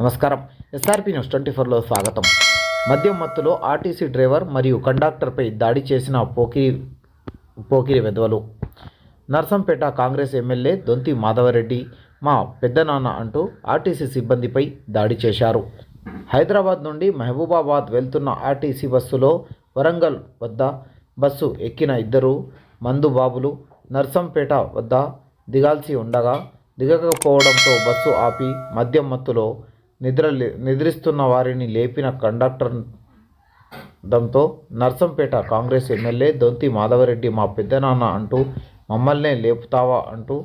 నమస్కారం. SRP news twenty ఫోర్లో స్వాగతం. మద్యం మత్తులో ఆర్టీసీ డ్రైవర్ మరియు కండక్టర్పై దాడి చేసిన పోకిరి పోకిరి వెధవలు. నర్సంపేట కాంగ్రెస్ ఎమ్మెల్యే దొంతి మాధవరెడ్డి మా పెద్దనాన్న అంటూ ఆర్టీసీ సిబ్బందిపై దాడి చేశారు. హైదరాబాద్ నుండి మహబూబాబాద్ వెళ్తున్న ఆర్టీసీ బస్సులో వరంగల్ వద్ద బస్సు ఎక్కిన ఇద్దరు మందుబాబులు నర్సంపేట వద్ద దిగాల్సి ఉండగా దిగకపోవడంతో బస్సు ఆపి మద్యం మత్తులో నిద్ర నిద్రిస్తున్న వారిని లేపిన కండక్టర్ దంతో నర్సంపేట కాంగ్రెస్ ఎమ్మెల్యే దొంతి మాధవరెడ్డి మా పెద్దనాన్న అంటూ మమ్మల్నే లేపుతావా అంటూ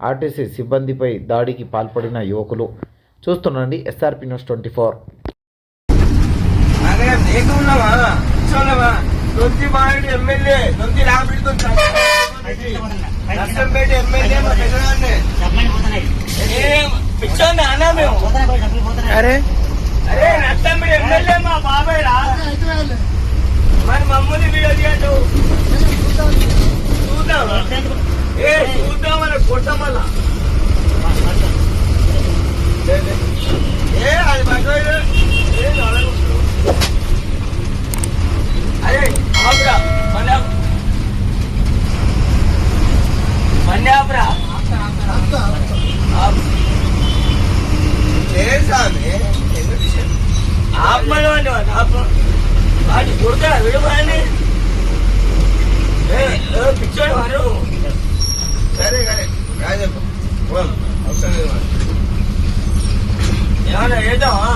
ఆర్టీసీ సిబ్బందిపై దాడికి పాల్పడిన యువకులు. చూస్తుండండి SRP news twenty four. MLA అరే. అరే నర్సంపేట ఎమ్మెల్యే మా బాబాయ్ రా. మరి మమ్మల్ని వీడియో తీయట్టు ఏ వాడిని వాడు ఆప వాడి కొడతాడా విడుకోని పిచ్చోడు వాడు. సరే సరే రాజప్ప అవసరం లేదు. ఏమన్నా చేద్దామా?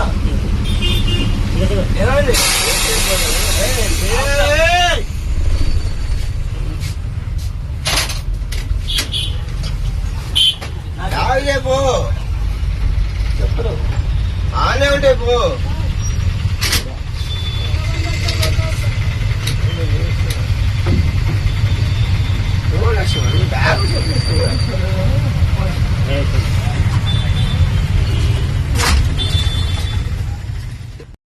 పో చెప్పరు ఆనే ఉంటే పో.